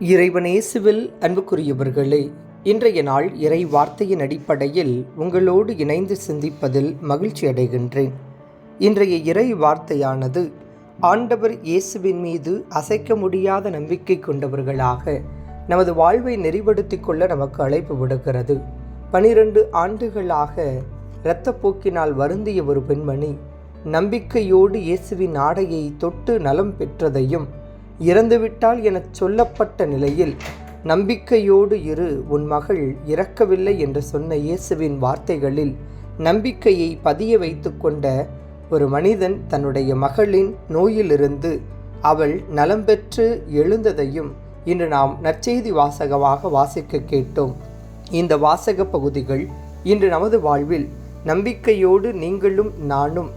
இறைவனேசுவில் அன்புக்குரியவர்களே இன்றைய நாள் இறை வார்த்தையின் அடிப்படையில் உங்களோடு இணைந்து சிந்திப்பதில் மகிழ்ச்சி அடைகின்றேன். இன்றைய இறை வார்த்தையானது ஆண்டவர் இயேசுவின் மீது அசைக்க முடியாத நம்பிக்கை கொண்டவர்களாக நமது வாழ்வை நெறிவடுத்திக் கொள்ள நமக்கு அழைப்பு விடுகிறது. பனிரெண்டு ஆண்டுகளாக இரத்தப்போக்கினால் வருந்திய ஒரு பெண்மணி நம்பிக்கையோடு இயேசுவின் ஆடையை தொட்டு நலம் பெற்றதையும் இறந்துவிட்டால் எனச் சொல்லப்பட்ட நிலையில் நம்பிக்கையோடு இரு உன் மகள் இறக்கவில்லை என்று சொன்ன இயேசுவின் வார்த்தைகளில் நம்பிக்கையை பதிய வைத்துக்கொண்ட ஒரு மனிதன் தன்னுடைய மகளின் நோயிலிருந்து அவள் நலம் பெற்று எழுந்ததையும் இன்று நாம் நற்செய்தி வாசகமாக வாசிக்க கேட்டோம். இந்த வாசக பகுதிகள் இன்று நமது வாழ்வில் நம்பிக்கையோடு நீங்களும் நானும்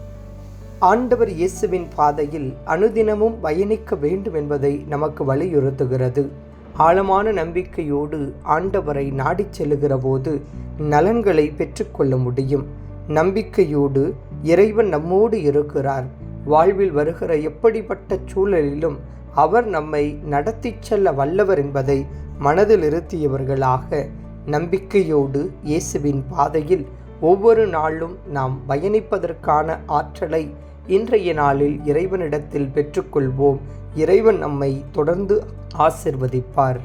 ஆண்டவர் இயேசுவின் பாதையில் அனுதினமும் பயணிக்க வேண்டும் என்பதை நமக்கு வலியுறுத்துகிறது. ஆழமான நம்பிக்கையோடு ஆண்டவரை நாடிச் செல்லுகிற போது நலன்களை பெற்றுக்கொள்ள முடியும். நம்பிக்கையோடு இறைவன் நம்மோடு இருக்கிறார். வாழ்வில் வருகிற எப்படிப்பட்ட சூழலிலும் அவர் நம்மை நடத்திச் செல்ல வல்லவர் என்பதை மனதில் இருத்தியவர்களாக நம்பிக்கையோடு இயேசுவின் பாதையில் ஒவ்வொரு நாளும் நாம் பயணிப்பதற்கான ஆற்றலை இன்றைய நாளில் இறைவனிடத்தில் பெற்றுக்கொள்வோம். இறைவன் நம்மை தொடர்ந்து ஆசிர்வதிப்பார்.